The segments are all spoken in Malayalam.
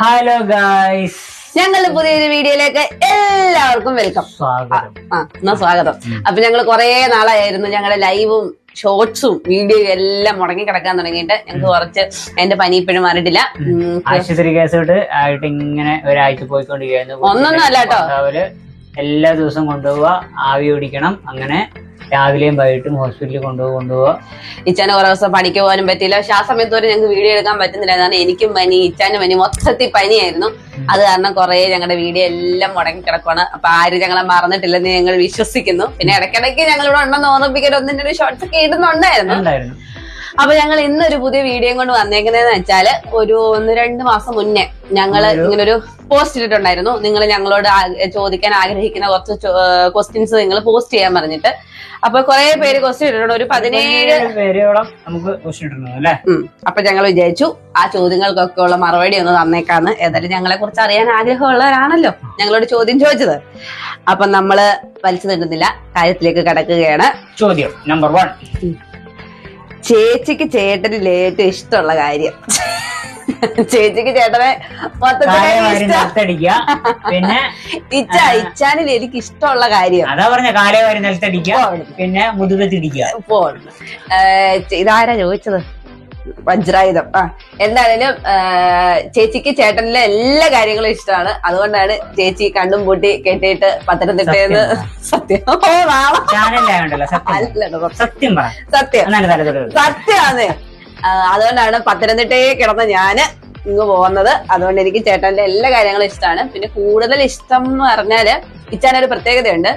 ഹലോ ഗായ്സ് ഞങ്ങളുടെ പുതിയൊരു വീഡിയോയിലേക്ക് എല്ലാവർക്കും വെൽക്കം സ്വാഗതം. ആ എന്നാ സ്വാഗതം. അപ്പൊ ഞങ്ങൾ കുറെ നാളായിരുന്നു ഞങ്ങളുടെ ലൈവും ഷോർട്സും വീഡിയോയും എല്ലാം മുടങ്ങി കിടക്കാൻ തുടങ്ങിയിട്ട് ഞങ്ങൾക്ക് കുറച്ച് എന്റെ പനി ഇപ്പോഴും മാറിയിട്ടില്ല. ആശുപത്രി കേസ് ആയിട്ട് ഇങ്ങനെ ഒരാഴ്ച പോയിക്കൊണ്ടിരിക്കുന്നു ഒന്നൊന്നും അല്ല കേട്ടോ. എല്ലാ ദിവസവും കൊണ്ടുപോവുക ആവി ഓടിക്കണം അങ്ങനെ രാവിലെയും വൈകിട്ടും ഹോസ്പിറ്റലിൽ കൊണ്ടുപോകുക കൊണ്ടുപോവുക. ഇച്ചാന് കുറെ ദിവസം പണിക്ക് പോകാനും പറ്റിയില്ല. പക്ഷെ ആ സമയത്ത് വരെ ഞങ്ങൾക്ക് വീഡിയോ എടുക്കാൻ പറ്റുന്നില്ല. കാരണം എനിക്കും പനി ഇച്ചാനും പനി. മൊത്തത്തിൽ പനിയായിരുന്നു. അത് കാരണം കുറേ ഞങ്ങളുടെ വീഡിയോ എല്ലാം മുടങ്ങി കിടക്കുവാണ് അപ്പൊ ആരും ഞങ്ങളെ മറന്നിട്ടില്ലെന്ന് ഞങ്ങൾ വിശ്വസിക്കുന്നു. പിന്നെ ഇടയ്ക്കിടയ്ക്ക് ഞങ്ങൾ ഇവിടെ ഉണ്ടെന്ന് ഓർമ്മിപ്പിക്കാൻ ഒന്നിന്റെ ഒരു ഷോർട്സ് ഒക്കെ ഇടുന്നുണ്ടായിരുന്നു. അപ്പൊ ഞങ്ങൾ ഇന്നൊരു പുതിയ വീഡിയോ കൊണ്ട് വന്നേക്കുന്നതെന്ന് വെച്ചാൽ ഒരു ഒന്ന് രണ്ട് മാസം മുന്നേ ഞങ്ങൾ ഇങ്ങനൊരു പോസ്റ്റ് ഇട്ടിട്ടുണ്ടായിരുന്നു. നിങ്ങൾ ഞങ്ങളോട് ചോദിക്കാൻ ആഗ്രഹിക്കുന്ന കുറച്ച് ക്വസ്റ്റ്യൻസ് നിങ്ങൾ പോസ്റ്റ് ചെയ്യാൻ പറഞ്ഞിട്ട്. അപ്പൊ കുറെ പേര് ക്വസ്റ്റ്യൻ ഇട്ടിട്ടുണ്ട്. ഒരു പതിനേഴ് പേരോളം നമുക്ക് അല്ലേ. അപ്പൊ ഞങ്ങൾ വിചാരിച്ചു ആ ചോദ്യങ്ങൾക്കൊക്കെ ഉള്ള മറുപടി ഒന്ന് തന്നേക്കാന്ന്. ഏതായാലും ഞങ്ങളെ കുറിച്ച് അറിയാൻ ആഗ്രഹമുള്ളവരാണല്ലോ ഞങ്ങളോട് ചോദ്യം ചോദിച്ചത്. അപ്പൊ നമ്മൾ വലിച്ചു നീട്ടുന്നില്ല. കാര്യത്തിലേക്ക് കടക്കുകയാണ്. ചോദ്യം നമ്പർ വൺ ചേച്ചിക്ക് ചേട്ടനിൽ ഏറ്റവും ഇഷ്ടമുള്ള കാര്യം. ചേച്ചിക്ക് ചേട്ടനെ മൊത്തത്തിൽ കാലവാരി പിന്നെ ഇച്ച ഇച്ചാനിൽ എനിക്ക് ഇഷ്ടമുള്ള കാര്യം. അതാ പറഞ്ഞ കാലേ കാലവാരി നിലത്തടിക്കുക പിന്നെ മുതുകത്തിടിക്കുക ഇപ്പോൾ ഇതാരാ ചോദിച്ചത്? വജ്രായുധം. ആ എന്തായാലും ഏഹ്, ചേച്ചിക്ക് ചേട്ടനിലെ എല്ലാ കാര്യങ്ങളും ഇഷ്ടമാണ്. അതുകൊണ്ടാണ് ചേച്ചി കണ്ണും പൂട്ടി കെട്ടിയിട്ട് പത്തനംതിട്ടയെന്ന് സത്യം സത്യം. സത്യം സത്യമാണ്. അതുകൊണ്ടാണ് പത്തനംതിട്ടയെ കിടന്ന ഞാൻ ഇങ്ങ് പോകുന്നത്. അതുകൊണ്ട് എനിക്ക് ചേട്ടന്റെ എല്ലാ കാര്യങ്ങളും ഇഷ്ടമാണ്. പിന്നെ കൂടുതൽ ഇഷ്ടം എന്ന് പറഞ്ഞാൽ ഇച്ചാനൊരു പ്രത്യേകതയുണ്ട്.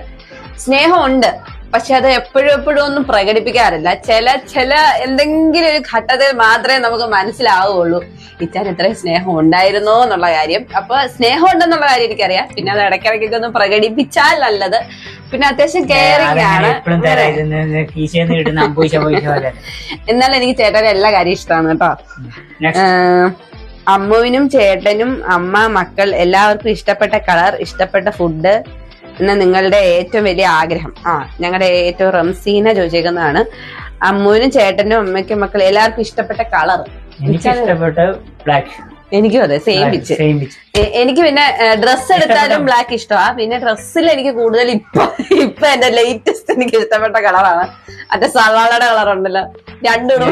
സ്നേഹമുണ്ട്. പക്ഷെ അത് എപ്പോഴും എപ്പോഴും ഒന്നും പ്രകടിപ്പിക്കാറില്ല. ചില ചില എന്തെങ്കിലും ഒരു ഘട്ടത്തിൽ മാത്രമേ നമുക്ക് മനസ്സിലാവുകയുള്ളൂ ഇച്ചാൻ ഇത്രയും സ്നേഹം ഉണ്ടായിരുന്നോ എന്നുള്ള കാര്യം. അപ്പൊ സ്നേഹം ഉണ്ടെന്നുള്ള കാര്യം എനിക്കറിയാം. പിന്നെ അത് ഇടയ്ക്കിടയ്ക്കൊക്കെ ഒന്ന് പ്രകടിപ്പിച്ചാൽ നല്ലത്. പിന്നെ അത്യാവശ്യം കെയറിംഗ് ആണ്. എന്നാലും എനിക്ക് ചേട്ടൻ എല്ലാ കാര്യം ഇഷ്ടമാണ് കേട്ടോ. അമ്മുവിനും ചേട്ടനും അമ്മ മക്കൾ എല്ലാവർക്കും ഇഷ്ടപ്പെട്ട കളർ ഇഷ്ടപ്പെട്ട ഫുഡ് എന്ന നിങ്ങളുടെ ഏറ്റവും വലിയ ആഗ്രഹം. ആ ഞങ്ങളുടെ ഏറ്റവും റംസീന ചോദിച്ചേക്കുന്നതാണ്. അമ്മുവിനും ചേട്ടനും അമ്മയ്ക്കും മക്കൾ എല്ലാവർക്കും ഇഷ്ടപ്പെട്ട കളർ. എനിക്ക് ഇഷ്ടപ്പെട്ട ബ്ലാക്ക് എനിക്കും അതെ സെയിം പിച്ച് എനിക്ക് പിന്നെ ഡ്രസ്സ് എടുത്താലും ബ്ലാക്ക് ഇഷ്ടമാ പിന്നെ ഡ്രസ്സിൽ എനിക്ക് കൂടുതൽ ഇപ്പൊ ഇപ്പൊ എന്റെ ലേറ്റസ്റ്റ് എനിക്ക് ഇഷ്ടപ്പെട്ട കളറാണ്. മറ്റേ സവാളയുടെ കളർ ഉണ്ടല്ലോ രണ്ടും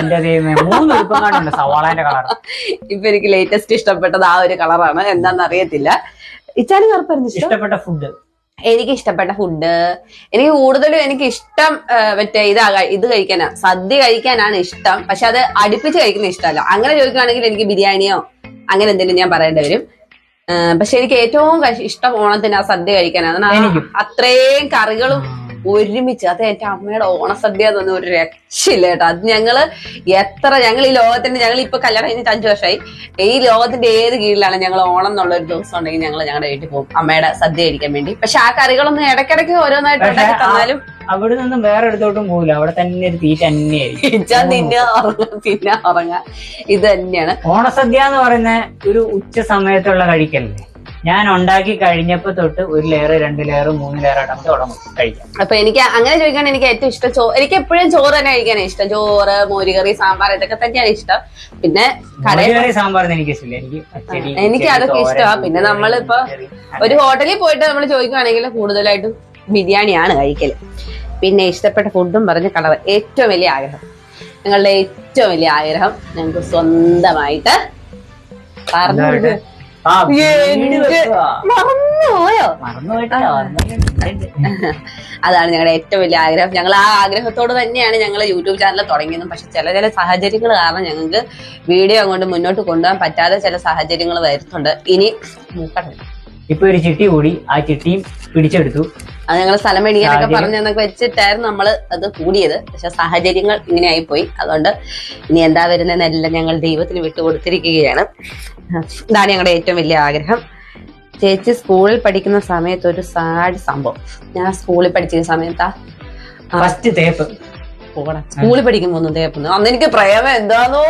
ഇപ്പൊ എനിക്ക് ലേറ്റസ്റ്റ് ഇഷ്ടപ്പെട്ടത് ആ ഒരു കളറാണ്. എന്താണെന്ന് അറിയത്തില്ല. കറുപ്പായിരുന്നു ഇഷ്ടപ്പെട്ട ഫുഡ് എനിക്ക് ഇഷ്ടപ്പെട്ട ഫുഡ് എനിക്ക് കൂടുതലും എനിക്ക് ഇഷ്ടം മറ്റേ ഇതാ ഇത് കഴിക്കാനാ. സദ്യ കഴിക്കാനാണ് ഇഷ്ടം. പക്ഷെ അത് അടുപ്പിച്ച് കഴിക്കുന്ന ഇഷ്ടമല്ല. അങ്ങനെ ചോദിക്കുകയാണെങ്കിൽ എനിക്ക് ബിരിയാണിയോ അങ്ങനെ എന്തെങ്കിലും ഞാൻ പറയേണ്ടി വരും. പക്ഷെ എനിക്ക് ഏറ്റവും ഇഷ്ടം ഓണത്തിന് ആ സദ്യ കഴിക്കാനാണ് അത്രയും കറികളും ഒരുമിച്ച്. അത് എന്റെ അമ്മയുടെ ഓണസദ്യ എന്ന് പറഞ്ഞ ഒരു രക്ഷയില്ല കേട്ടോ. അത് ഞങ്ങൾ എത്ര ഞങ്ങൾ ഈ ലോകത്തിന്റെ ഞങ്ങൾ ഇപ്പൊ കല്യാണം കഴിഞ്ഞിട്ട് അഞ്ചു വർഷമായി ഈ ലോകത്തിന്റെ ഏത് കീഴിലാണ് ഞങ്ങൾ ഓണം എന്നുള്ള ഒരു ദിവസം ഉണ്ടെങ്കിൽ ഞങ്ങൾ ഞങ്ങളുടെ വീട്ടിൽ പോകും. അമ്മയുടെ സദ്യ കഴിക്കാൻ വേണ്ടി. പക്ഷെ ആ കറികളൊന്നും ഇടയ്ക്കിടയ്ക്ക് ഓരോന്നായിട്ട് ഉണ്ടാക്കി തന്നാലും അവിടെ നിന്നും വേറെ ഇടത്തോട്ടും പോകില്ല അവിടെ തന്നെ ഒരു തീറ്റ തന്നെയായിരിക്കും ഉറങ്ങുക ഇത് തന്നെയാണ്. ഓണസദ്യ എന്ന് പറയുന്ന ഒരു ഉച്ച സമയത്തുള്ള കഴിക്കല്ലേ? ഞാൻ ഉണ്ടാക്കി കഴിഞ്ഞപ്പോ തൊട്ട് ഒരു ലെയർ രണ്ട് ലെയർ മൂന്ന് ലെയർ ആയിട്ട് നമുക്ക് തുടങ്ങും കഴിക്കാം അപ്പൊ എനിക്ക് അങ്ങനെ ചോദിക്കാൻ എനിക്ക് ഏറ്റവും ഇഷ്ടം ചോ എനിക്ക് എപ്പോഴും ചോറ് തന്നെ കഴിക്കാനാണ് ഇഷ്ടം. ചോറ് മോരുകറി സാമ്പാർ ഇതൊക്കെ തന്നെയാണ് ഇഷ്ടം. പിന്നെ കടകറി സാമ്പാർ എനിക്ക് ഇഷ്ടമില്ല. എനിക്ക് എനിക്ക് അതൊക്കെ ഇഷ്ടമാണ് ഇഷ്ടമാ. പിന്നെ നമ്മളിപ്പോ ഒരു ഹോട്ടലിൽ പോയിട്ട് നമ്മൾ ചോദിക്കുകയാണെങ്കിൽ കൂടുതലായിട്ടും ബിരിയാണിയാണ് കഴിക്കൽ. പിന്നെ ഇഷ്ടപ്പെട്ട ഫുഡും പറഞ്ഞ കളർ ഏറ്റവും വലിയ ആഗ്രഹം. നിങ്ങളുടെ ഏറ്റവും വലിയ ആഗ്രഹം ഞങ്ങൾക്ക് സ്വന്തമായിട്ട് പറഞ്ഞു മറന്നുപോയോ? അതാണ് ഞങ്ങളുടെ ഏറ്റവും വലിയ ആഗ്രഹം. ഞങ്ങൾ ആ ആഗ്രഹത്തോട് തന്നെയാണ് ഞങ്ങൾ യൂട്യൂബ് ചാനൽ തുടങ്ങിയതും. പക്ഷെ ചില ചില സാഹചര്യങ്ങൾ കാരണം ഞങ്ങൾക്ക് വീഡിയോ അങ്ങോട്ട് മുന്നോട്ട് കൊണ്ടുപോകാൻ പറ്റാതെ ചില സാഹചര്യങ്ങൾ വരുന്നുണ്ട്. ഇനി ഇപ്പൊ ഒരു ചിട്ടി കൂടി ആ ചിട്ടിയും പിടിച്ചെടുത്തു. അത് ഞങ്ങൾ സ്ഥലം മേടിക്കാനൊക്കെ. പറഞ്ഞെന്നൊക്കെ വെച്ചിട്ടായിരുന്നു നമ്മൾ അത് കൂടിയത്. പക്ഷെ സാഹചര്യങ്ങൾ ഇങ്ങനെ ആയിപ്പോയി അതുകൊണ്ട് ഇനി എന്താ വരുന്നതെന്നെല്ലാം ഞങ്ങൾ ദൈവത്തിന് വിട്ടുകൊടുത്തിരിക്കുകയാണ്. ഇതാണ് ഞങ്ങളുടെ ഏറ്റവും വലിയ ആഗ്രഹം. ചേച്ചി സ്കൂളിൽ പഠിക്കുന്ന സമയത്ത് ഒരു സാഡ് സംഭവം. ഞാൻ സ്കൂളിൽ പഠിച്ചിരുന്ന സമയത്താ. ഫസ്റ്റ് തേപ്പ് സ്കൂളിൽ പഠിക്കുമ്പോ ഒന്നും തേപ്പ് അന്ന് എനിക്ക് പ്രേമം എന്താന്നോ.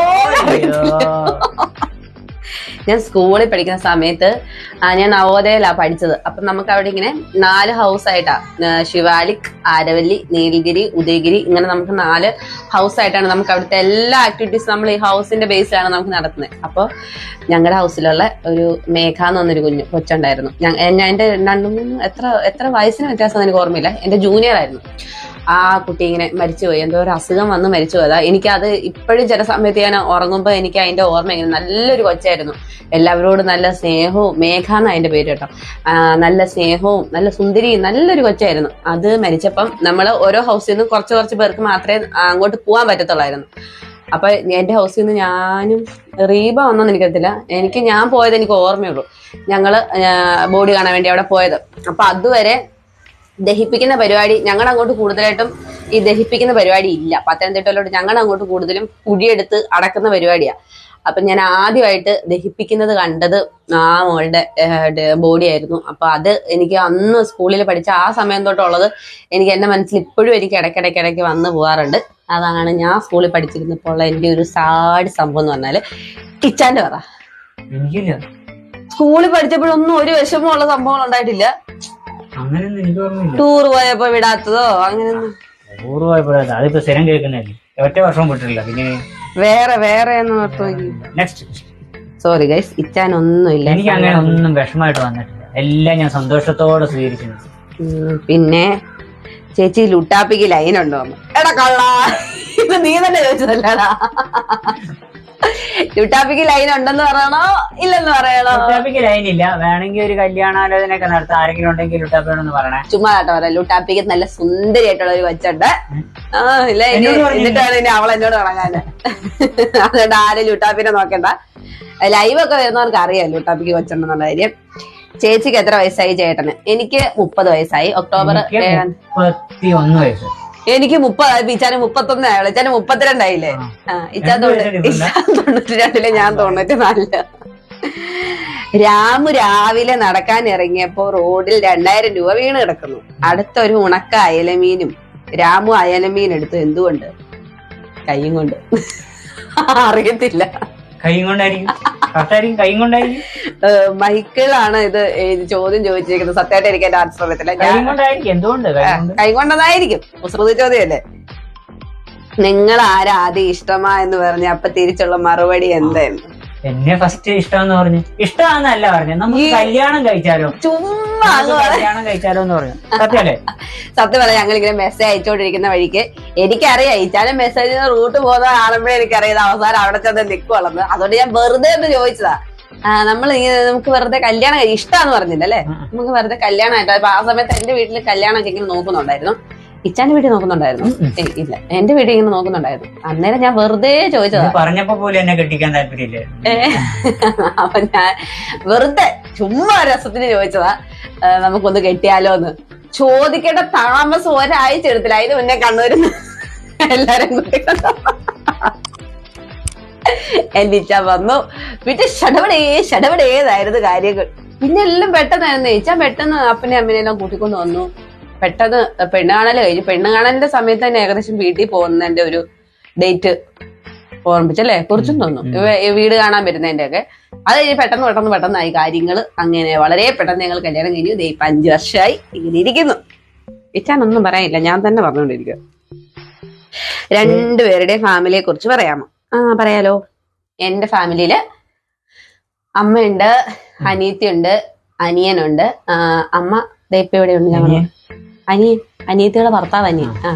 ഞാൻ സ്കൂളിൽ പഠിക്കുന്ന സമയത്ത് ഞാൻ നവോദയയിലാണ് പഠിച്ചത്. അപ്പം നമുക്ക് അവിടെ ഇങ്ങനെ നാല് ഹൗസ് ആയിട്ടാണ് ശിവാലിക് ആരവല്ലി നീലഗിരി ഉദയഗിരി ഇങ്ങനെ നമുക്ക് നാല് ഹൗസ് ആയിട്ടാണ് നമുക്ക് അവിടുത്തെ എല്ലാ ആക്ടിവിറ്റീസും നമ്മൾ ഈ ഹൗസിന്റെ ബേസിലാണ് നമുക്ക് നടത്തുന്നത് അപ്പോൾ ഞങ്ങളുടെ ഹൗസിലുള്ള ഒരു മേഘ എന്ന് പറഞ്ഞൊരു കുഞ്ഞു കൊച്ചുണ്ടായിരുന്നു. ഞാൻ എന്റെ രണ്ടു മൂന്ന് എത്ര എത്ര വയസ്സിന് വ്യത്യാസം എനിക്ക് ഓർമ്മയില്ല. എന്റെ ജൂനിയർ ആയിരുന്നു. ആ കുട്ടി ഇങ്ങനെ മരിച്ചുപോയി എന്തോ ഒരു അസുഖം വന്ന് മരിച്ചു പോയതാ. എനിക്കത് ഇപ്പോഴും ചില സമയത്ത് ഞാൻ ഉറങ്ങുമ്പോൾ എനിക്ക് അതിന്റെ ഓർമ്മ ഇങ്ങനെ നല്ലൊരു കൊച്ചായിരുന്നു. എല്ലാവരോടും നല്ല സ്നേഹവും മേഘ എന്ന അതിന്റെ പേര് കേട്ടോ. നല്ല സ്നേഹവും നല്ല സുന്ദരിയും നല്ലൊരു കൊച്ചായിരുന്നു. അത് മരിച്ചപ്പം നമ്മൾ ഓരോ ഹൗസിൽ നിന്നും കുറച്ച് കുറച്ച് പേർക്ക് മാത്രമേ അങ്ങോട്ട് പോകാൻ പറ്റത്തുള്ളായിരുന്നു. അപ്പൊ എന്റെ ഹൗസിൽ നിന്ന് ഞാനും റീബ വന്നു എനിക്കറിയത്തില്ല. എനിക്ക് ഞാൻ പോയത് എനിക്ക് ഓർമ്മയുള്ളൂ. ഞങ്ങൾ ബോഡി കാണാൻ വേണ്ടി അവിടെ പോയത്. അപ്പൊ അതുവരെ ദഹിപ്പിക്കുന്ന പരിപാടി ഞങ്ങൾ അങ്ങോട്ട് കൂടുതലായിട്ടും ഈ ദഹിപ്പിക്കുന്ന പരിപാടി ഇല്ല. പത്തനംതിട്ടയിലോട്ട് ഞങ്ങൾ അങ്ങോട്ട് കൂടുതലും കുഴിയെടുത്ത് അടക്കുന്ന പരിപാടിയാ. അപ്പൊ ഞാൻ ആദ്യമായിട്ട് ദഹിപ്പിക്കുന്നത് കണ്ടത് ആ മോളുടെ ബോഡി ആയിരുന്നു. അപ്പൊ അത് എനിക്ക് അന്ന് സ്കൂളിൽ പഠിച്ച ആ സമയം തൊട്ടുള്ളത് എനിക്ക് എന്റെ മനസ്സിൽ ഇപ്പോഴും എനിക്ക് ഇടയ്ക്കിടയ്ക്ക് ഇടയ്ക്ക് വന്നു പോകാറുണ്ട് അതാണ് ഞാൻ സ്കൂളിൽ പഠിച്ചിരുന്നപ്പോൾ ഉള്ള എന്റെ ഒരു സാഡ് സംഭവം എന്ന് പറഞ്ഞാൽ കിച്ചാന്റെ പറ സ്കൂളിൽ പഠിച്ചപ്പോഴൊന്നും ഒരു വിഷമമുള്ള സംഭവങ്ങൾ ഉണ്ടായിട്ടില്ല. ടൂർ പോയപ്പോ വിടാത്തതോ? അങ്ങനെയൊന്നും. പോയപ്പോ അതിപ്പോ സ്ഥിരം കേൾക്കുന്നതല്ലേ? ഒറ്റ വർഷം വിട്ടിട്ടില്ല പിന്നെ വേറെ വേറെ നെക്സ്റ്റ് സോറി ഗൈസ് ഇച്ചാനൊന്നുമില്ല എനിക്ക് അങ്ങനെ ഒന്നും വിഷമമായിട്ട് വന്നിട്ടില്ല. എല്ലാം ഞാൻ സന്തോഷത്തോടെ സ്വീകരിക്കുന്നു. പിന്നെ ചേച്ചി ലുട്ടാപ്പിക്ക് ലൈൻ ഉണ്ടോ. എടാ കള്ളാ. ഇത് നീ തന്നെ ചോദിച്ചതല്ലടാ. ലുട്ടാപ്പിക്ക് ലൈൻ ഉണ്ടെന്ന് പറയണോ? ഇല്ലെന്ന് പറയണോ? യൂട്ടാപ്പിക്ക് ലൈൻ ഇല്ല. വേണമെങ്കിൽ ഒരു കല്യാണാലോചന ഒക്കെ നടത്താൻ ആരെങ്കിലും ഉണ്ടെങ്കിൽ ലുട്ടാപ്പിയോടൊന്ന് പറയണേ. ചുമ്മാ കേട്ടോ പറയാം ലുട്ടാപ്പിക്ക് നല്ല സുന്ദരിയായിട്ടുള്ള ഒരു വച്ചുണ്ട് ആ ഇല്ല ഇനി. എന്നിട്ടാണ് ഇനി അവൾ എന്നോട് തുടങ്ങാന് അതുകൊണ്ട് ആരും ലുട്ടാപ്പിനെ നോക്കണ്ട. ലൈവ് ഒക്കെ വരുന്നവർക്ക് അറിയാം ലുട്ടാപ്പിക്ക് വച്ചുണ്ടെന്നുള്ള കാര്യം. ചേച്ചിക്ക് എത്ര വയസ്സായി ചേട്ടന്? എനിക്ക് മുപ്പത് വയസ്സായി. ഒക്ടോബർ മുപ്പത്തി ഒന്ന് വയസ്സ്. എനിക്ക് മുപ്പത് ഇച്ചാന് മുപ്പത്തൊന്ന് ആയുള്ളൂ. ഇച്ചാന് മുപ്പത്തിരണ്ടായില്ലേ? ഇച്ചാൻ തൊണ്ണൂറ്റി രണ്ടിൽ ഞാൻ തൊണ്ണൂറ്റി നാലിൽ. രാമു രാവിലെ നടക്കാൻ ഇറങ്ങിയപ്പോ റോഡിൽ രണ്ടായിരം രൂപ വീണ് കിടക്കുന്നു. അടുത്തൊരു ഉണക്ക അയലമീനും രാമു അയലമീൻ എടുത്തു. എന്തുകൊണ്ട്? കൈയും കൊണ്ട്. അറിയത്തില്ല. കൈയും കൊണ്ടായിരിക്കും. കറക്റ്റായിരിക്കും കൈയും കൊണ്ടായിരിക്കും. മൈക്കിളാണ് ഇത് ചോദ്യം ചോദിച്ചിരിക്കുന്നത്. സത്യമായിട്ട് എനിക്ക് എന്റെ ആൻസർ അറിയത്തില്ല. കൈയും കൊണ്ടായിരിക്കും. എന്തുകൊണ്ട്? കൈ കൊണ്ട്? കൈകൊണ്ടതായിരിക്കും കുസൃതി ചോദ്യമല്ലേ? നിങ്ങൾ ആരാ ആദ്യം ഇഷ്ടമാ എന്ന് പറഞ്ഞ അപ്പൊ തിരിച്ചുള്ള മറുപടി എന്തായിരുന്നു എന്നെ ഫസ്റ്റ് ഇഷ്ടമെന്ന് പറഞ്ഞു. ഇഷ്ടമാന്നല്ല പറഞ്ഞു. നമുക്ക് കല്യാണം കഴിച്ചാലോ? ചുമ്മാ കല്യാണം കഴിച്ചാലോ എന്ന് പറഞ്ഞു. സത്യല്ലേ? സത്യം പറയാം ഞങ്ങൾ ഇങ്ങനെ മെസ്സേജ് അയച്ചോണ്ടിരിക്കുന്ന വഴിക്ക് എനിക്കറിയാം. ഇച്ചാലും മെസ്സേജ് റൂട്ട് പോകുന്ന കാണുമ്പോഴേ എനിക്കറിയാം അവസാനം അവിടെ ചെന്ന് നിൽക്കുള്ളത് അതുകൊണ്ട് ഞാൻ വെറുതെ ഒന്ന് ചോദിച്ചതാ. നമ്മൾ നമുക്ക് വെറുതെ കല്യാണം ഇഷ്ടമാന്ന് ഇഷ്ടാന്ന് പറഞ്ഞില്ല അല്ലേ നമുക്ക് വെറുതെ കല്യാണമായിട്ട്. അപ്പൊ ആ സമയത്ത് എന്റെ വീട്ടിൽ കല്യാണമൊക്കെ ഇങ്ങനെ നോക്കുന്നുണ്ടായിരുന്നു. ഇച്ചാന്റെ വീട്ടിൽ നോക്കുന്നുണ്ടായിരുന്നു. ഏയ് ഇല്ല. എന്റെ വീട്ടിൽ ഇങ്ങനെ നോക്കുന്നുണ്ടായിരുന്നു. അന്നേരം ഞാൻ വെറുതെ ചോദിച്ചതാ. പറഞ്ഞപ്പോ പോലും എന്നെ കെട്ടിക്കാൻ താല്പര്യമില്ല. ഏ, അപ്പൊ ഞാൻ വെറുതെ ചുമ്മാ രസത്തിന് ചോദിച്ചതാ. ഏ, നമുക്കൊന്ന് കെട്ടിയാലോ എന്ന് ചോദിക്കേണ്ട താമസം ഒരാഴ്ച എടുത്തില്ല. അതിന് മുന്നേ കണ്ണൂരിൽ എല്ലാരും എന്റെ ഇച്ച വന്നു. പിന്നെ ഷടപടേ ഷടപടേതായിരുന്നു കാര്യങ്ങൾ. പിന്നെ എല്ലാം പെട്ടെന്നായിരുന്നു. ഇച്ച പെട്ടെന്ന് അപ്പനെ അമ്മനെല്ലാം കൂട്ടിക്കൊണ്ട് വന്നു. പെട്ടെന്ന് പെണ്ണ് കാണൽ കഴിഞ്ഞു. പെണ്ണ് കാണലിന്റെ സമയത്ത് തന്നെ ഏകദേശം വീട്ടിൽ പോകുന്നതിന്റെ ഒരു ഡേറ്റ് ഓർമ്മിച്ചല്ലേ കുറിച്ചും തോന്നുന്നു. വീട് കാണാൻ വരുന്നതിന്റെ ഒക്കെ അത് കഴിഞ്ഞ് പെട്ടെന്ന് പെട്ടെന്ന് പെട്ടെന്നായി കാര്യങ്ങൾ അങ്ങനെ വളരെ പെട്ടെന്ന് ഞങ്ങൾ കല്യാണം കഴിഞ്ഞു. ദേ ഇപ്പൊ അഞ്ചു വർഷമായി ഇങ്ങനെ ഇരിക്കുന്നു. ഇച്ചാനൊന്നും പറയാനില്ല. ഞാൻ തന്നെ പറഞ്ഞുകൊണ്ടിരിക്കുക. രണ്ടുപേരുടെ ഫാമിലിയെ കുറിച്ച് പറയാമോ? ആ പറയാലോ. എന്റെ ഫാമിലിയിൽ അമ്മയുണ്ട് അനിയത്തിയുണ്ട് അനിയനുണ്ട്. അമ്മ ദേ ഇപ്പൊ എവിടെയുണ്ട്? ഞങ്ങൾ അനിയൻ? അനിയത്തിയുടെ ഭർത്താവ് അനിയൻ ആ.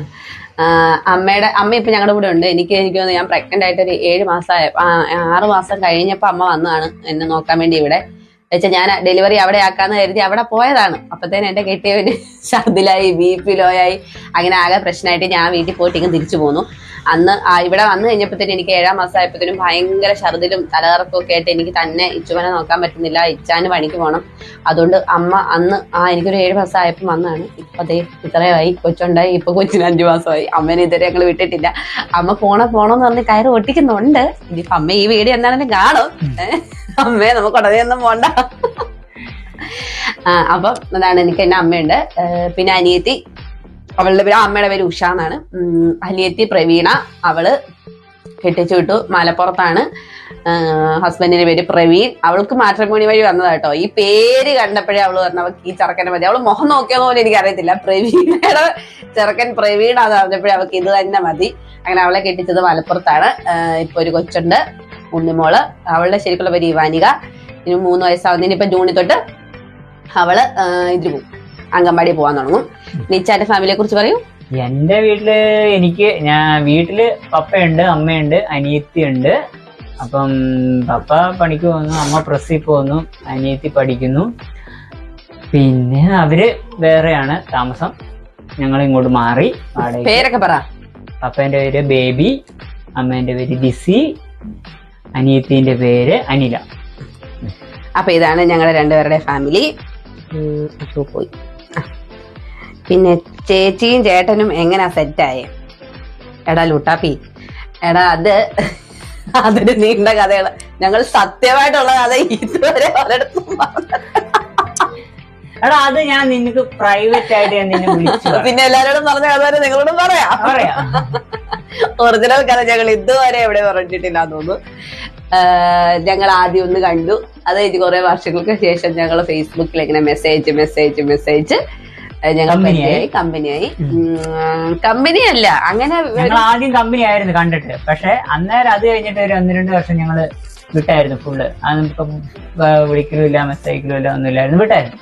ആ, അമ്മയുടെ അമ്മ ഇപ്പൊ ഞങ്ങളുടെ കൂടെ ഉണ്ട്. എനിക്ക് എനിക്ക് തോന്നുന്നു ഞാൻ പ്രഗ്നന്റ് ആയിട്ട് ഒരു ഏഴ് മാസമായ ആറ് മാസം കഴിഞ്ഞപ്പോ അമ്മ വന്നതാണ് എന്നെ നോക്കാൻ വേണ്ടി ഇവിടെ. വെച്ചാൽ ഞാൻ ഡെലിവറി അവിടെ ആക്കാന്ന് കരുതി അവിടെ പോയതാണ്. അപ്പത്തേനും എന്റെ കെട്ടിയവന് ഛർദിലായി ബി പി ലോയായി. അങ്ങനെ ആകെ പ്രശ്നമായിട്ട് ഞാൻ വീട്ടിൽ പോയിട്ട് ഇങ്ങനെ തിരിച്ചു പോന്നു. അന്ന് ആ ഇവിടെ വന്നു കഴിഞ്ഞപ്പോഴത്തേനും എനിക്ക് ഏഴാം മാസം ആയപ്പോഴത്തേനും ഭയങ്കര ഛർദിലും തലകറക്കും ഒക്കെ ആയിട്ട് എനിക്ക് തന്നെ ഇച്ചുവനെ നോക്കാൻ പറ്റുന്നില്ല. ഇച്ചാന് പണിക്ക് പോകണം അതുകൊണ്ട് അമ്മ അന്ന് ആ എനിക്കൊരു ഏഴ് മാസം ആയപ്പോൾ വന്നാണ്. ഇപ്പൊ അതേ ഇത്രയായി. കൊച്ചുണ്ടായി. ഇപ്പൊ കൊച്ചിന് അഞ്ചു മാസമായി. അമ്മേനെ ഇതുവരെ ഞങ്ങൾ വിട്ടിട്ടില്ല. അമ്മ പോണ പോണോന്ന് പറഞ്ഞ് കയറ് ഒട്ടിക്കുന്നുണ്ട്. ഇനിയിപ്പോ അമ്മ ഈ വീഡിയോ എന്താണെങ്കിലും കാണും? അമ്മേ നമുക്ക് ഉടനെ ഒന്നും പോണ്ട. ആ അപ്പം അതാണ് എനിക്ക് എന്റെ അമ്മയുണ്ട്. പിന്നെ അനിയത്തി. അവളുടെ പേര് അമ്മയുടെ പേര് ഉഷ എന്നാണ്. അനിയത്തി പ്രവീണ അവൾ കെട്ടിച്ചു വിട്ടു. മലപ്പുറത്താണ്. ഹസ്ബൻഡിന്റെ പേര് പ്രവീൺ. അവൾക്ക് മാട്രിമോണി വഴി വന്നതാ കേട്ടോ. ഈ പേര് കണ്ടപ്പോഴേ അവൾ പറഞ്ഞു അവൾക്ക് ഈ ചെറുക്കനെ മതി. അവൾ മുഖം നോക്കിയെന്ന് പോലും എനിക്ക് അറിയത്തില്ല പ്രവീണയുടെ ചെറുക്കൻ പ്രവീൺ അത് അറിഞ്ഞപ്പോഴേ അവൾക്ക് ഇത് തന്നെ മതി. അങ്ങനെ അവളെ കെട്ടിച്ചത് മലപ്പുറത്താണ്. ഇപ്പൊ ഒരു കൊച്ചുണ്ട് ഉണ്ണിമോൾ. അവളുടെ ശരിക്കുള്ള പേര് ഇവാനിക. ഇനി മൂന്ന് വയസ്സാവുന്നതിന് ഇപ്പൊ ജൂണിൽ തൊട്ട് അവൾ ഇതിന് പോകും അംഗൻവാടി പോകാൻ തുടങ്ങും. നിച്ചാന്റെ ഫാമിലിയെ കുറിച്ച് പറയൂ. എന്റെ വീട്ടിൽ എനിക്ക് ഞാൻ വീട്ടിൽ പപ്പയുണ്ട് അമ്മയുണ്ട് അനിയത്തിയുണ്ട്. അപ്പം പപ്പ പണിക്ക് പോകുന്നു അമ്മ പ്രസ്സിൽ പോകുന്നു അനിയത്തി പഠിക്കുന്നു. പിന്നെ അവർ വേറെയാണ് താമസം. ഞങ്ങൾ ഇങ്ങോട്ട് മാറി പേരൊക്കെ പറ. പപ്പേന്റെ പേര് ബേബി അമ്മേന്റെ പേര് ഡിസി അനിയത്തിന്റെ പേര് അനില. അപ്പൊ ഇതാണ് ഞങ്ങളുടെ രണ്ടുപേരുടെ ഫാമിലി. പോയി. പിന്നെ ചേച്ചിയും ചേട്ടനും എങ്ങനാ സെറ്റായേ എടാ ലുട്ടാപ്പി എടാ അത് അതൊരു നീണ്ട കഥയാണ്. ഞങ്ങൾ സത്യമായിട്ടുള്ള കഥ ഇതുവരെ പലയിടത്തും. എടാ അത് ഞാൻ നിനക്ക് പ്രൈവറ്റ് ആയിട്ട് ഞാൻ നിന്നെ വിളിച്ചു പിന്നെ എല്ലാരോടും പറഞ്ഞ കഥ നിങ്ങളോടും പറയാം. പറയാം. ഒറിജിനൽ കഥ ഞങ്ങൾ ഇതുവരെ എവിടെ പറഞ്ഞിട്ടില്ല തോന്നുന്നു. ഞങ്ങൾ ആദ്യം ഒന്ന് കണ്ടു. അത് കഴിഞ്ഞ് കുറെ വർഷങ്ങൾക്ക് ശേഷം ഞങ്ങൾ ഫേസ്ബുക്കിൽ ഇങ്ങനെ മെസ്സേജ് മെസ്സേജ് മെസ്സേജ് ഞങ്ങൾ കമ്പനിയായി. കമ്പനിയായി കമ്പനി അല്ല അങ്ങനെ ഞങ്ങൾ ആദ്യം കമ്പനി ആയിരുന്നു കണ്ടിട്ട്. പക്ഷെ അന്നേരം അത് കഴിഞ്ഞിട്ട് ഒരു ഒന്ന് രണ്ട് വർഷം ഞങ്ങൾ വിട്ടായിരുന്നു ഫുള്ള് അതിപ്പം വിളിക്കലും ഇല്ല മെസ്സേജിലും ഇല്ല ഒന്നുമില്ലായിരുന്നു വിട്ടായിരുന്നു.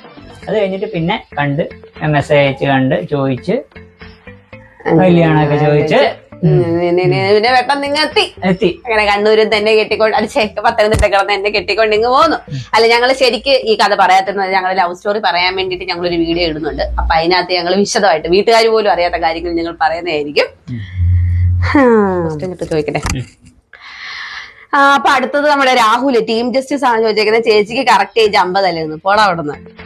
അത് കഴിഞ്ഞിട്ട് പിന്നെ കണ്ട് മെസ്സേജ് അയച്ച് കണ്ട് ചോദിച്ച് കല്യാണമൊക്കെ ചോദിച്ച് പിന്നെ വെട്ടം നിങ്ങൾ എത്തി. എത്തി. അങ്ങനെ കണ്ണൂരിൽ തന്നെ കെട്ടിക്കൊണ്ട് അടിച്ച പത്തനംതിട്ട കിടന്ന് എന്നെ കെട്ടിക്കൊണ്ട് ഇങ്ങ് പോന്നു. അല്ല ഞങ്ങൾ ശരിക്ക് ഈ കഥ പറയാത്തുന്നത് ഞങ്ങൾ ലവ് സ്റ്റോറി പറയാൻ വേണ്ടിയിട്ട് ഞങ്ങൾ ഒരു വീഡിയോ ഇടുന്നുണ്ട്. അപ്പൊ അതിനകത്ത് ഞങ്ങൾ വിശദമായിട്ട് വീട്ടുകാർ പോലും അറിയാത്ത കാര്യങ്ങൾ ഞങ്ങൾ പറയുന്നതായിരിക്കും. ചോദിക്കട്ടെ? അപ്പൊ അടുത്തത് നമ്മുടെ രാഹുൽ ടീം ജസ്റ്റിസ് ആണ് ചോദിച്ചേക്കുന്നത് ചേച്ചിക്ക് കറക്റ്റ് ഏജ് അമ്പതല്ലായിരുന്നു പോളാ അവിടെ ആ,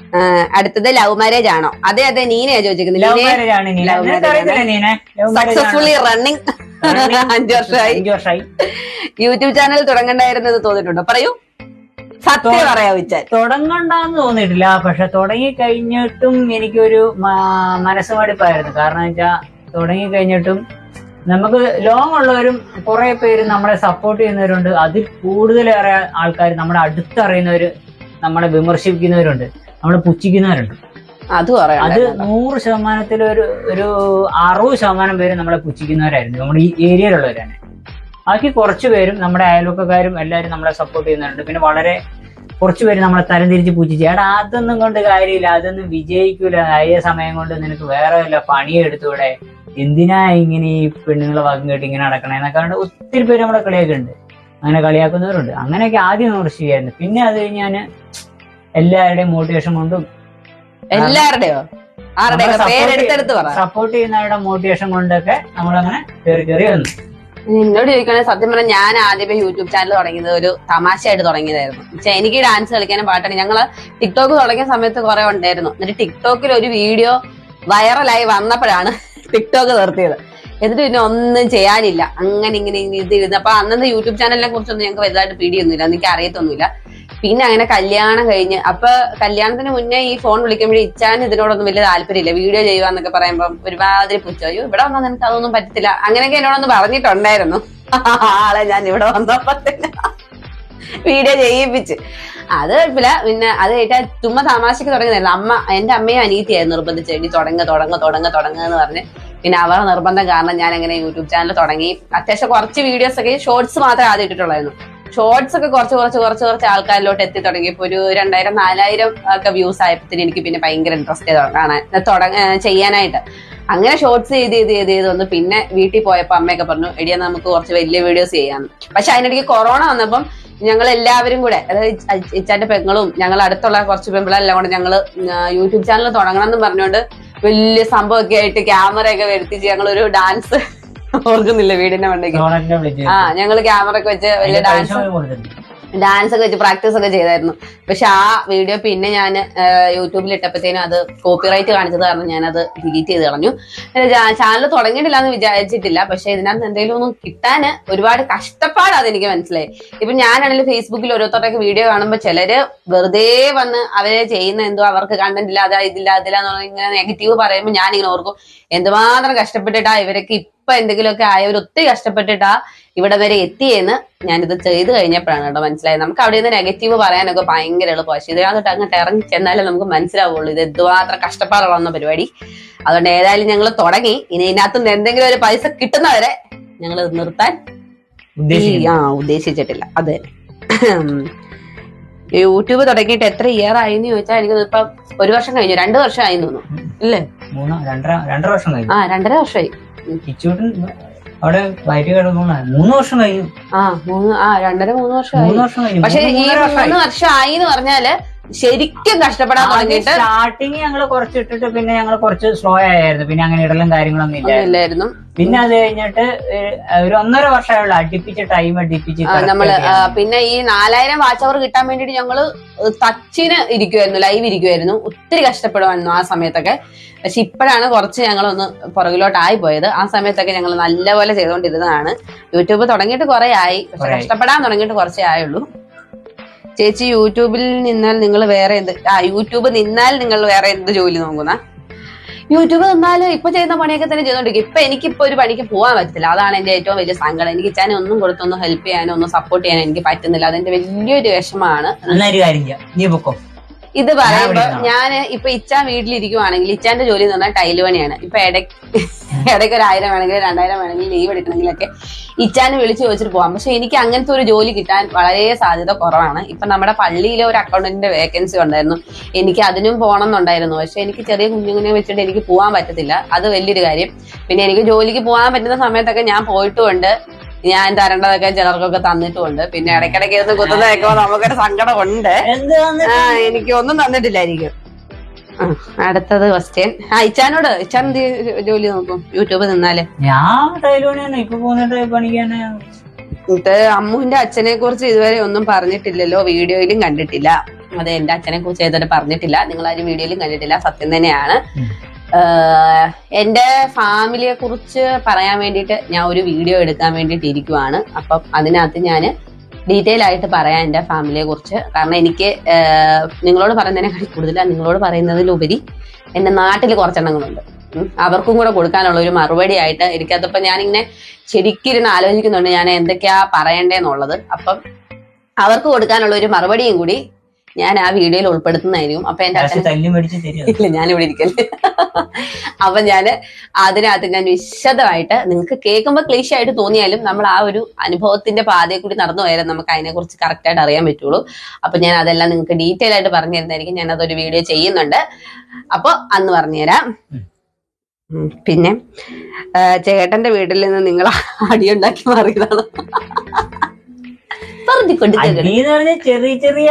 അടുത്തത് ലവ് മാരേജ് ആണോ? അതെ അതെ നീനയാ മാരേജ് സക്സസ്ഫുള്ളി റണ്ണിങ് അഞ്ചു വർഷമായി. യൂട്യൂബ് ചാനൽ തുടങ്ങണ്ടായിരുന്നത് തോന്നിയിട്ടുണ്ടോ? പറയൂ. സത്യം പറയാ വിച്ചാൽ. തുടങ്ങണ്ടെന്ന് തോന്നിയിട്ടില്ല. പക്ഷെ തുടങ്ങി കഴിഞ്ഞിട്ടും എനിക്കൊരു മ- മനസ്സ് മടുപ്പായിരുന്നു കാരണം വെച്ചാ തുടങ്ങി കഴിഞ്ഞിട്ടും നമുക്ക് ലോങ് ഉള്ളവരും കുറെ പേര് നമ്മളെ സപ്പോർട്ട് ചെയ്യുന്നവരുണ്ട്. അതിൽ കൂടുതലേറെ ആൾക്കാർ നമ്മുടെ അടുത്തറിയുന്നവര് നമ്മളെ വിമർശിക്കുന്നവരുണ്ട് നമ്മളെ പുച്ഛിക്കുന്നവരുണ്ട് അത് പറയാം. അത് നൂറ് ശതമാനത്തിൽ ഒരു ഒരു അറുപത് ശതമാനം പേര് നമ്മളെ പുച്ഛിക്കുന്നവരായിരുന്നു നമ്മുടെ ഈ ഏരിയയിലുള്ളവർ തന്നെ ബാക്കി കുറച്ച് പേരും നമ്മുടെ അയൽവക്കക്കാരും എല്ലാവരും നമ്മളെ സപ്പോർട്ട് ചെയ്യുന്നുണ്ട് പിന്നെ വളരെ കുറച്ച് പേര് നമ്മളെ തരം തിരിച്ച് പൂച്ചിച്ച് എടാ അതൊന്നും കൊണ്ട് കാര്യമില്ല. അതൊന്നും വിജയിക്കൂല. ആയ സമയം കൊണ്ട് നിനക്ക് വേറെ വല്ല പണിയെടുത്തൂടെ? എന്തിനാ ഇങ്ങനെ ഈ പെണ്ണുങ്ങളെ വാക്കും കേട്ട് ഇങ്ങനെ നടക്കണേ എന്നൊക്കെ പറഞ്ഞിട്ട് ഒത്തിരി പേര് നമ്മളെ കളിയാക്കുന്നുണ്ട് അങ്ങനെ കളിയാക്കുന്നവരുണ്ട്. അങ്ങനെയൊക്കെ ആദ്യം വിമർശിക്കായിരുന്നു പിന്നെ അത് കഴിഞ്ഞ് ഞാൻ എല്ലാവരുടെയും മോട്ടിവേഷൻ കൊണ്ടും എല്ലാവരുടെയോ? സപ്പോർട്ട് ചെയ്യുന്നവരുടെ മോട്ടിവേഷൻ കൊണ്ടൊക്കെ നമ്മളങ്ങനെ കയറി കയറി വന്നു എന്നോട് ചോദിക്കണേ സത്യം പറഞ്ഞാൽ ഞാൻ ആദ്യമേ യൂട്യൂബ് ചാനൽ തുടങ്ങിയത് ഒരു തമാശയായിട്ട് തുടങ്ങിയതായിരുന്നു. പക്ഷെ എനിക്ക് ഡാൻസ് കളിക്കാനും പാട്ടാണ്. ഞങ്ങൾ ടിക്ടോക്ക് തുടങ്ങിയ സമയത്ത് കുറെ ഉണ്ടായിരുന്നു. എന്നിട്ട് ടിക്ടോക്കിൽ ഒരു വീഡിയോ വൈറലായി വന്നപ്പോഴാണ് ടിക്ടോക്ക് നിർത്തിയത്. എന്നിട്ട് പിന്നെ ഒന്നും ചെയ്യാനില്ല. അങ്ങനെ ഇങ്ങനെ ഇങ്ങനെ ഇത് ഇരുന്ന്. അപ്പൊ അന്നത്തെ യൂട്യൂബ് ചാനലിനെ കുറിച്ചൊന്നും ഞങ്ങൾക്ക് വലുതായിട്ട് പീടിയൊന്നുമില്ല. എനിക്ക് അറിയത്തൊന്നുമില്ല. പിന്നെ അങ്ങനെ കല്യാണം കഴിഞ്ഞ് അപ്പൊ കല്യാണത്തിന് മുന്നേ ഈ ഫോൺ വിളിക്കുമ്പോഴേ ഇച്ചാൻ ഇതിനോടൊന്നും വലിയ താല്പര്യമില്ല. വീഡിയോ ചെയ്യുക എന്നൊക്കെ പറയുമ്പോൾ ഒരുമാതിരി പുച്ചോയോ ഇവിടെ വന്നാൽ നിനക്ക് അതൊന്നും പറ്റത്തില്ല. അങ്ങനെയൊക്കെ എന്നോടൊന്ന് പറഞ്ഞിട്ടുണ്ടായിരുന്നു. ആളെ ഞാൻ ഇവിടെ വന്നപ്പോ വീഡിയോ ചെയ്യിപ്പിച്ച്. അത് കുഴപ്പമില്ല. പിന്നെ അത് കഴിഞ്ഞാൽ ചുമ്മാ തമാശക്ക് തുടങ്ങുന്നില്ല അമ്മ എന്റെ അമ്മയും അനീതിയായി നിർബന്ധിച്ച്. തുടങ്ങ തുടങ്ങ തുടങ്ങ തുടങ്ങുക എന്ന് പറഞ്ഞ്. പിന്നെ അവരുടെ നിർബന്ധം കാരണം ഞാൻ അങ്ങനെ യൂട്യൂബ് ചാനൽ തുടങ്ങി. അത്യാവശ്യം കുറച്ച് വീഡിയോസ് ഒക്കെ ഷോർട്സ് മാത്രമേ ആദ്യം ഇട്ടിട്ടുള്ളായിരുന്നു. ഷോർട്സ് ഒക്കെ കുറച്ച് കുറച്ച് കുറച്ച് കുറച്ച് ആൾക്കാരിലോട്ട് എത്തി തുടങ്ങിയപ്പോൾ ഒരു രണ്ടായിരം നാലായിരം ഒക്കെ വ്യൂസ് ആയപ്പോഴത്തേന് എനിക്ക് പിന്നെ ഭയങ്കര ഇൻട്രസ്റ്റ് കാണാൻ തുടങ്ങ ചെയ്യാനായിട്ട്. അങ്ങനെ ഷോർട്സ് ചെയ്ത് ചെയ്ത് ചെയ്ത് ചെയ്ത് വന്നു പിന്നെ വീട്ടിൽ പോയപ്പോ അമ്മയൊക്കെ പറഞ്ഞു എടിയാ നമുക്ക് കുറച്ച് വലിയ വീഡിയോസ് ചെയ്യാം പക്ഷെ അതിനിടയ്ക്ക് കൊറോണ വന്നപ്പം ഞങ്ങൾ എല്ലാവരും കൂടെ അതായത് ഇച്ച- ഇച്ചാന്റെ പെങ്ങളും ഞങ്ങൾ അടുത്തുള്ള കുറച്ച് പെമ്പിളെല്ലാം കൂടെ ഞങ്ങൾ യൂട്യൂബ് ചാനൽ തുടങ്ങണം എന്ന് പറഞ്ഞുകൊണ്ട് വലിയ സംഭവമൊക്കെ ആയിട്ട് ക്യാമറയൊക്കെ വരുത്തിച്ച് ഞങ്ങളൊരു ഡാൻസ് ഓർക്കുന്നില്ല വീടിന്റെ മണ്ടയ്ക്ക്. ആ ഞങ്ങൾ ക്യാമറ ഒക്കെ വെച്ച് വലിയ ഡാൻസ് ഡാൻസ് ഒക്കെ വെച്ച് പ്രാക്ടീസ് ഒക്കെ ചെയ്തായിരുന്നു. പക്ഷെ ആ വീഡിയോ പിന്നെ ഞാൻ യൂട്യൂബിൽ ഇട്ടപ്പോഴത്തേനും അത് കോപ്പിറൈറ്റ് കാണിച്ചത് കാരണം ഞാനത് ഡിലീറ്റ് ചെയ്ത് കളഞ്ഞു. ചാനൽ തുടങ്ങിയിട്ടില്ല എന്ന് വിചാരിച്ചിട്ടില്ല. പക്ഷെ ഇതിനകത്ത് എന്തെങ്കിലും ഒന്നും കിട്ടാന് ഒരുപാട് കഷ്ടപ്പാടാണ് എനിക്ക് മനസ്സിലായി. ഇപ്പൊ ഞാനാണെങ്കിൽ ഫേസ്ബുക്കിൽ ഓരോരുത്തരുടെയൊക്കെ വീഡിയോ കാണുമ്പോൾ ചിലര് വെറുതെ വന്ന് അവരെ ചെയ്യുന്ന എന്തോ അവർക്ക് കണ്ടന്റ് ഇല്ല അതാ ഇതില്ല അതില്ല എന്ന് പറഞ്ഞാൽ ഇങ്ങനെ നെഗറ്റീവ് പറയുമ്പോൾ ഞാനിങ്ങനെ ഓർക്കും. എന്തുമാത്രം കഷ്ടപ്പെട്ടിട്ടാ ഇവരൊക്കെ ഇപ്പൊ എന്തെങ്കിലുമൊക്കെ ആയവർ ഒത്തിരി കഷ്ടപ്പെട്ടിട്ടാ ഇവിടെ വരെ എത്തിയെന്ന് ഞാനിത് ചെയ്ത് കഴിഞ്ഞപ്പോഴാണ് കേട്ടോ മനസ്സിലായത്. നമുക്ക് അവിടെ നിന്ന് നെഗറ്റീവ് പറയാനൊക്കെ ഭയങ്കര എളുപ്പമാണ് പക്ഷെ ഇതിനകത്തോട്ട് അങ്ങോട്ട് ഇറങ്ങി ചെന്നാലേ നമുക്ക് മനസ്സിലാവുള്ളൂ. ഇത് എന്തുമാത്രം കഷ്ടപ്പാടുള്ള പരിപാടി. അതുകൊണ്ട് ഏതായാലും ഞങ്ങൾ തുടങ്ങി. ഇനി ഇതിനകത്തുനിന്ന് എന്തെങ്കിലും ഒരു പൈസ കിട്ടുന്നവരെ ഞങ്ങൾ നിർത്താൻ ഉദ്ദേശിക്കുന്നു. ആ ഉദ്ദേശിച്ചിട്ടില്ല. അതെ യൂട്യൂബ് തുടങ്ങിയിട്ട് എത്ര ഇയർ ആയിന്ന് ചോദിച്ചാൽ എനിക്ക് ഇപ്പൊ ഒരു വർഷം കഴിഞ്ഞു. രണ്ടു വർഷം ആയി തോന്നുന്നു. ഇല്ലേ? രണ്ടര വർഷം ആ രണ്ടര വർഷമായി. അവിടെ വയറ്റ് കിടക്കുന്ന മൂന്ന് വർഷം കഴിഞ്ഞു. ആ മൂന്ന് ആ രണ്ടര മൂന്ന് വർഷം മൂന്ന് വർഷം കഴിഞ്ഞു. പക്ഷെ ഈ മൂന്ന് വർഷം ആയി എന്ന് പറഞ്ഞാൽ ശരിക്കും കഷ്ടപ്പെടാൻ തുടങ്ങിയിട്ട് സ്റ്റാർട്ടിങ് ഞങ്ങൾ കുറച്ച് ഇട്ടിട്ട് പിന്നെ ഞങ്ങൾ കുറച്ച് സ്ലോ ആയിരുന്നു പിന്നെ അങ്ങനെ ഇടലും കാര്യങ്ങളൊന്നും ഇല്ല ഇല്ലായിരുന്നു. പിന്നെ അത് കഴിഞ്ഞിട്ട് ഒരു ഒന്നര വർഷമുള്ള അടുപ്പിച്ച് ടൈം അടുപ്പിച്ച് നമ്മൾ പിന്നെ ഈ നാലായിരം വാച്ച് അവർ കിട്ടാൻ വേണ്ടിട്ട് ഞങ്ങൾ ടച്ചിന് ഇരിക്കുമായിരുന്നു ലൈവ് ഇരിക്കുമായിരുന്നു ഒത്തിരി കഷ്ടപ്പെടുമായിരുന്നു ആ സമയത്തൊക്കെ. പക്ഷെ ഇപ്പോഴാണ് കുറച്ച് ഞങ്ങളൊന്ന് പുറകിലോട്ടായി പോയത്. ആ സമയത്തൊക്കെ ഞങ്ങൾ നല്ലപോലെ ചെയ്തുകൊണ്ടിരുന്നതാണ്. യൂട്യൂബ് തുടങ്ങിയിട്ട് കുറെ ആയി. പക്ഷെ കഷ്ടപ്പെടാൻ തുടങ്ങിയിട്ട് കുറച്ചേ ആയുള്ളൂ. ചേച്ചി യൂട്യൂബിൽ നിന്നാൽ നിങ്ങൾ വേറെ എന്ത്? ആ യൂട്യൂബ് നിന്നാൽ നിങ്ങൾ വേറെ എന്ത് ജോലി നോക്കുന്ന? യൂട്യൂബ് നിന്നാൽ ഇപ്പൊ ചെയ്യുന്ന പണിയൊക്കെ തന്നെ ചെയ്തോണ്ടിരിക്കും. ഇപ്പൊ എനിക്കിപ്പോ ഒരു പണിക്ക് പോകാൻ പറ്റത്തില്ല. അതാണ് എന്റെ ഏറ്റവും വലിയ സങ്കടം. എനിക്ക് ഇച്ചാനെ ഒന്നും കൊടുത്തൊന്നും ഹെൽപ്പ് ചെയ്യാനോ ഒന്നും സപ്പോർട്ട് ചെയ്യാനോ എനിക്ക് പറ്റുന്നില്ല. അതെന്റെ വലിയൊരു വിഷമമാണ് നീ പൊക്കോ. ഇത് പറയുമ്പോ ഞാൻ ഞാൻ ഇപ്പൊ ഇച്ചാൻ വീട്ടിലിരിക്കുവാണെങ്കിൽ ഇച്ചാന്റെ ജോലി എന്ന് പറഞ്ഞാൽ ടൈൽ പണിയാണ്. ഇപ്പൊ ഇടയ്ക്ക് ഇടയ്ക്ക് ഒരു ആയിരം വേണമെങ്കിൽ രണ്ടായിരം വേണമെങ്കിൽ ലീവ് എടുക്കണമെങ്കിലൊക്കെ ഇച്ചാന് വിളിച്ചു ചോദിച്ചിട്ട് പോവാം. പക്ഷെ എനിക്ക് അങ്ങനത്തെ ഒരു ജോലി കിട്ടാൻ വളരെ സാധ്യത കുറവാണ്. ഇപ്പൊ നമ്മുടെ പള്ളിയിലെ ഒരു അക്കൗണ്ടന്റിന്റെ വേക്കൻസി ഉണ്ടായിരുന്നു. എനിക്ക് അതിനും പോകണം എന്നുണ്ടായിരുന്നു പക്ഷെ എനിക്ക് ചെറിയ കുഞ്ഞുങ്ങളെ വെച്ചിട്ട് എനിക്ക് പോകാൻ പറ്റത്തില്ല. അത് വലിയൊരു കാര്യം. പിന്നെ എനിക്ക് ജോലിക്ക് പോകാൻ പറ്റുന്ന സമയത്തൊക്കെ ഞാൻ പോയിട്ടുമുണ്ട്. ഞാൻ തരേണ്ടതൊക്കെ ചിലർക്കൊക്കെ തന്നിട്ടുമുണ്ട്. പിന്നെ ഇടയ്ക്കിടയ്ക്ക് ഇരുന്ന് കുത്തുന്നതൊക്കെ നമുക്കൊരു സങ്കടമുണ്ട്. എനിക്ക് ഒന്നും തന്നിട്ടില്ലായിരിക്കും. അടുത്തത് ക്വസ്റ്റ്യൻ ആ ഇച്ചാനോട് ഇച്ചാൻ എന്ത് ജോലി നോക്കും? യൂട്യൂബ് നിന്നാൽ. ഞാൻ ടൈലോണിയാണ് ഇപ്പൊ പോകുന്ന പണിക്കാണ് ഇത് അമ്മുവിന്റെ അച്ഛനെ കുറിച്ച് ഇതുവരെ ഒന്നും പറഞ്ഞിട്ടില്ലല്ലോ വീഡിയോയിലും കണ്ടിട്ടില്ല. അതെ എന്റെ അച്ഛനെ കുറിച്ച് ഏതൊരു പറഞ്ഞിട്ടില്ല. നിങ്ങൾ ആരും വീഡിയോയിലും കണ്ടിട്ടില്ല സത്യം തന്നെയാണ്. എന്റെ ഫാമിലിയെ കുറിച്ച് പറയാൻ വേണ്ടിയിട്ട് ഞാൻ ഒരു വീഡിയോ എടുക്കാൻ വേണ്ടിയിട്ട് ഇരിക്കുവാണ് അപ്പം അതിനകത്ത് ഞാൻ ഡീറ്റെയിൽ ആയിട്ട് പറയാം എന്റെ ഫാമിലിയെ കുറിച്ച്. കാരണം എനിക്ക് നിങ്ങളോട് പറയുന്നതിനെക്കാൾ കൂടുതലാണ് നിങ്ങളോട് പറയുന്നതിലുപരി എന്റെ നാട്ടിൽ കുറച്ചെണ്ണങ്ങളുണ്ട്. അവർക്കും കൂടെ കൊടുക്കാനുള്ള ഒരു മറുപടി ആയിട്ട് എനിക്കതിപ്പോ ഞാനിങ്ങനെ ശരിക്കിരുന്ന് ആലോചിക്കുന്നുണ്ട് ഞാൻ എന്തൊക്കെയാ പറയണ്ടേന്നുള്ളത്. അപ്പം അവർക്ക് കൊടുക്കാനുള്ള ഒരു മറുപടിയും കൂടി ഞാൻ ആ വീഡിയോയിൽ ഉൾപ്പെടുത്തുന്നതായിരിക്കും. അപ്പൊ എന്റെ ഇല്ല ഞാൻ ഇവിടെ ഇരിക്കല്ലേ അപ്പൊ ഞാൻ അതിനകത്ത് ഞാൻ വിശദമായിട്ട് നിങ്ങൾക്ക് കേൾക്കുമ്പോൾ ക്ലീശ ആയിട്ട് തോന്നിയാലും നമ്മൾ ആ ഒരു അനുഭവത്തിന്റെ പാതയെ കൂടി നടന്നു പോയാലും നമുക്ക് അതിനെ കുറിച്ച് കറക്റ്റ് ആയിട്ട് അറിയാൻ പറ്റുള്ളൂ. അപ്പൊ ഞാൻ അതെല്ലാം നിങ്ങൾക്ക് ഡീറ്റെയിൽ ആയിട്ട് പറഞ്ഞു തരുന്നതായിരിക്കും ഞാൻ അതൊരു വീഡിയോ ചെയ്യുന്നുണ്ട്. അപ്പൊ അന്ന് പറഞ്ഞുതരാം. പിന്നെ ചേട്ടന്റെ വീട്ടിൽ നിന്ന് നിങ്ങൾ അടിയുണ്ടാക്കി മാറിയതാണ്. അടിന്ന് ചെറിയ ചെറിയ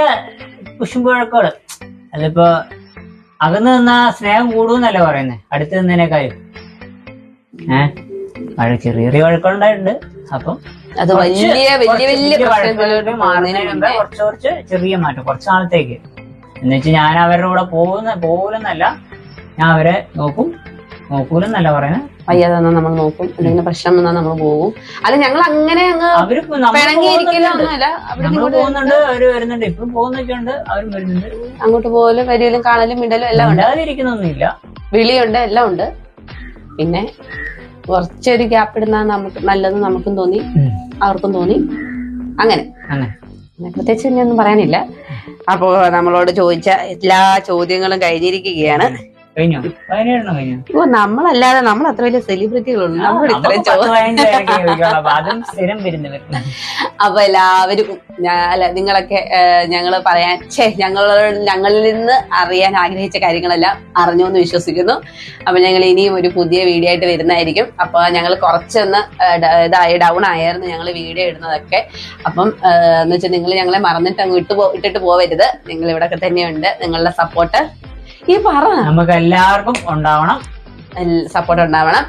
കുശുമ്പഴക്കോൾ അതിപ്പോ അകന്ന് നിന്നാ സ്നേഹം കൂടുന്നല്ലേ പറയുന്നേ? അടുത്ത് നിന്നതിനേക്കാളും. ഏഹ് ചെറിയ ചെറിയ വഴക്കുണ്ടായിട്ടുണ്ട് അപ്പം അത് കുറച്ച് വലിയ വലിയ വലിയ മാറുന്നതിന് മുമ്പേ കുറച്ച് കുറച്ച് ചെറിയ മാറ്റം കുറച്ച് നാളത്തേക്ക്. എന്നുവെച്ചാൽ ഞാൻ അവരുടെ കൂടെ പോകുന്ന പോകില്ലെന്നല്ല ഞാൻ അവരെ നോക്കും. നോക്കൂലെന്നല്ല പറയുന്നത് വയ്യാതെ വന്നാൽ നമ്മൾ നോക്കും. എന്തെങ്കിലും പ്രശ്നം വന്നാൽ നമ്മൾ പോകും. അല്ല ഞങ്ങൾ അങ്ങനെ അങ്ങ് അവർ പോകുന്നുണ്ട്. അവർ വരുന്നുണ്ട്. ഇപ്പം പോകുന്നൊക്കെ ഉണ്ട് അവരും വരുന്നുണ്ട്. അങ്ങോട്ട് പോകലും വരലും കാണലും മിണ്ടലും എല്ലാം ഉണ്ട്. ഇരിക്കുന്നൊന്നുമില്ല വിളിയുണ്ട് എല്ലാം ഉണ്ട്. പിന്നെ കുറച്ചൊരു ഗ്യാപ്പ് ഇടുന്ന നമുക്ക് നല്ലത് നമുക്കും തോന്നി. അവർക്കും തോന്നി. അങ്ങനെ. പ്രത്യേകിച്ച് ഇനിയൊന്നും ഒന്നും പറയാനില്ല. അപ്പോ നമ്മളോട് ചോദിച്ച എല്ലാ ചോദ്യങ്ങളും കഴിഞ്ഞിരിക്കുകയാണ്. കഴിഞ്ഞോ? പതിനേഴെണ്ണം കഴിഞ്ഞു? ഓ നമ്മളല്ലാതെ നമ്മൾ അത്ര വലിയ സെലിബ്രിറ്റികളുണ്ട് നമ്മൾ ഇത്രയും അതും സ്ഥിരം വരുന്നവർ. അപ്പൊ എല്ലാവരും അല്ല നിങ്ങളൊക്കെ ഞങ്ങൾ പറയാൻ ഛേ ഞങ്ങൾ ഞങ്ങളിൽ നിന്ന് അറിയാൻ ആഗ്രഹിച്ച കാര്യങ്ങളെല്ലാം അറിഞ്ഞു എന്ന് വിശ്വസിക്കുന്നു. അപ്പൊ ഞങ്ങൾ ഇനിയും ഒരു പുതിയ വീഡിയോ ആയിട്ട് വരുന്നതായിരിക്കും. അപ്പൊ ഞങ്ങൾ കുറച്ചൊന്ന് ഇതായി ഡൗൺ ആയിരുന്നു ഞങ്ങൾ വീഡിയോ ഇടുന്നതൊക്കെ. അപ്പം എന്ന് വെച്ചാൽ നിങ്ങൾ ഞങ്ങളെ മറന്നിട്ട് അങ്ങ് ഇട്ട് ഇട്ടിട്ട് പോവരുത്. നിങ്ങൾ ഇവിടൊക്കെ തന്നെയുണ്ട്. നിങ്ങളുടെ സപ്പോർട്ട് ഈ പറ. നമുക്ക് എല്ലാവർക്കും ഉണ്ടാവണം സപ്പോർട്ട് ഉണ്ടാവണം.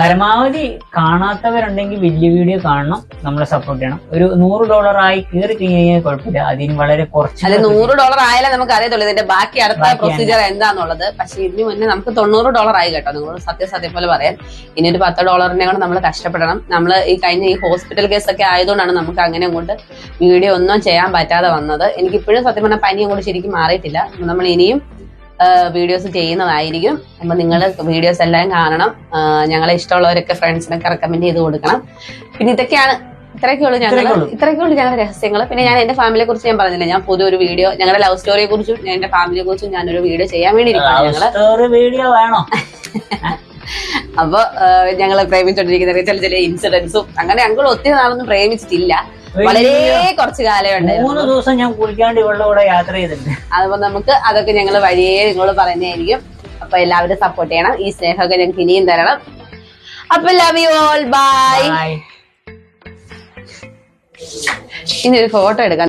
പരമാവധി കാണാത്തവരുണ്ടെങ്കിൽ വലിയ വീഡിയോ കാണണം. നമ്മളെ സപ്പോർട്ട് ചെയ്യണം. ഒരു നൂറ് ഡോളർ ആയി കയറി കഴിഞ്ഞാൽ കുഴപ്പമില്ല. അതിന് വളരെ കുറച്ച് അല്ല നൂറ് ഡോളർ ആയാലേ നമുക്ക് അറിയത്തുള്ളൂ ഇതിന്റെ ബാക്കി അടുത്ത പ്രൊസീജിയർ എന്താന്നുള്ളത്. പക്ഷെ ഇതിന് മുന്നേ നമുക്ക് തൊണ്ണൂറ് ഡോളർ ആയി കേട്ടോ. നിങ്ങൾ സത്യസത്യം സത്യം പോലെ പറയാൻ. ഇനി ഒരു പത്ത് ഡോളറിനെ കൊണ്ട് നമ്മൾ കഷ്ടപ്പെടണം. നമ്മൾ ഈ കഴിഞ്ഞ ഈ ഹോസ്പിറ്റൽ കേസ് ഒക്കെ ആയതുകൊണ്ടാണ് നമുക്ക് അങ്ങനെ അങ്ങോട്ട് വീഡിയോ ഒന്നും ചെയ്യാൻ പറ്റാതെ വന്നത്. എനിക്ക് ഇപ്പോഴും സത്യം പറഞ്ഞാൽ പനി അങ്ങോട്ട് ശരിക്കും മാറിയിട്ടില്ല. നമ്മൾ ഇനിയും വീഡിയോസ് ചെയ്യുന്നതായിരിക്കും. അപ്പൊ നിങ്ങൾ വീഡിയോസ് എല്ലാം കാണണം. ഞങ്ങളെ ഇഷ്ടമുള്ളവരൊക്കെ ഫ്രണ്ട്സിനൊക്കെ റെക്കമെൻഡ് ചെയ്ത് കൊടുക്കണം. പിന്നെ ഇതൊക്കെയാണ്. ഇത്രയൊക്കെ ഉള്ളൂ ഞങ്ങൾ ഇത്രയൊക്കെ ഉള്ളൂ. ഞങ്ങളുടെ രഹസ്യങ്ങൾ പിന്നെ ഞാൻ എന്റെ ഫാമിലിയെ കുറിച്ച് ഞാൻ പറഞ്ഞില്ല ഞാൻ പുതിയൊരു വീഡിയോ ഞങ്ങളുടെ ലവ് സ്റ്റോറിയെ കുറിച്ചും ഞാൻ എന്റെ ഫാമിലിയെ കുറിച്ചും ഞാനൊരു വീഡിയോ ചെയ്യാൻ വേണ്ടി ഞങ്ങൾ. വീഡിയോ വേണോ? അപ്പൊ ഞങ്ങൾ പ്രേമിച്ചോണ്ടിരിക്കുന്ന ചില ചില ഇൻസിഡൻസും അങ്ങനെ ഞങ്ങൾ ഒത്തിരി നാളൊന്നും പ്രേമിച്ചിട്ടില്ല. വളരെ കുറച്ച് കാലമേ ഉണ്ടായിരുന്നു മൂന്ന് ദിവസം ഞാൻ കുളിക്കാണ്ട് ഇവളുടെ കൂടെ യാത്ര ചെയ്തിട്ടുണ്ട്. അതുപോലെ നമുക്ക് അതൊക്കെ ഞങ്ങൾ വഴിയേ നിങ്ങളോട് പറയുന്നതായിരിക്കും. അപ്പൊ എല്ലാവരും സപ്പോർട്ട് ചെയ്യണം. ഈ സ്നേഹമൊക്കെ ഞങ്ങൾക്ക് ഇനിയും തരണം. അപ്പൊ ലവ് യു ഓൾ ബൈ ഇനി ഒരു ഫോട്ടോ എടുക്കാം.